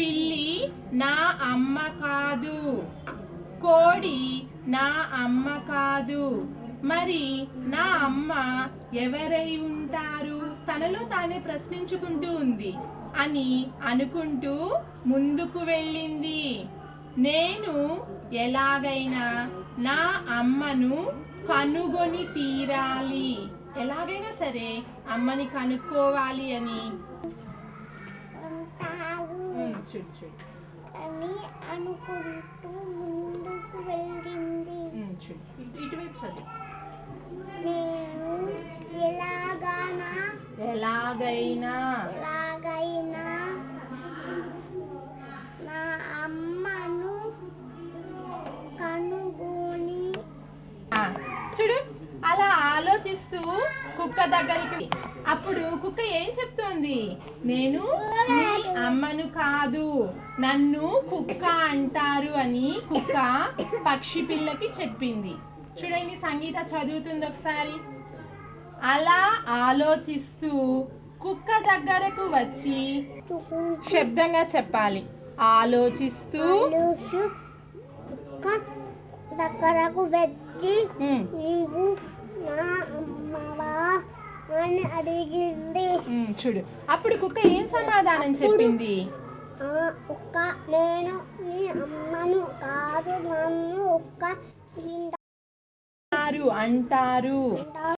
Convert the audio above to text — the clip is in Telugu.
పిల్లి నా అమ్మ కాదు. కోడి నా అమ్మ కాదు. మరి నా అమ్మ ఎవరై ఉంటారు? తనలో తానే ప్రశ్నించుకుంటూ ఉంది అని అనుకుంటూ ముందుకు వెళ్ళింది. నేను ఎలాగైనా నా అమ్మను కనుగొని తీరాలి. ఎలాగైనా సరే అమ్మని కనుక్కోవాలి అని చూడు చూడు. అని అనుకుంటూ ముందుకు వెళ్ళింది. చూడు. ఇటు- ఇటువైపు చదువు. నేను ఎలాగానా ఎలాగైనా. ఎలాగైనా నా అమ్మను కనుగొని చూడు. అలా ఆలోచిస్తూ కుక్క దగ్గరికి అప్పుడు కుక్క ఏం చెప్తోంది? నేను నీ అమ్మను కాదు నన్ను కుక్క అంటారు అని కుక్క పక్షి పిల్లకి చెప్పింది. చూడండి సంగీత చదువుతుంది ఒకసారి. అలా ఆలోచిస్తూ కుక్క దగ్గరకు వచ్చి శబ్దంగా చెప్పాలి. ఆలోచిస్తూ దగ్గరకు వచ్చి ఉమ్, నీవు నా అమ్మవా అని అడిగింది చూడు. అప్పుడు కుక్క ఏం సమాధానం చెప్పింది? ఆ ఒక్క నేను నీ అమ్మను కాదు నన్ను ఒక్క అంటారు. అంటారు.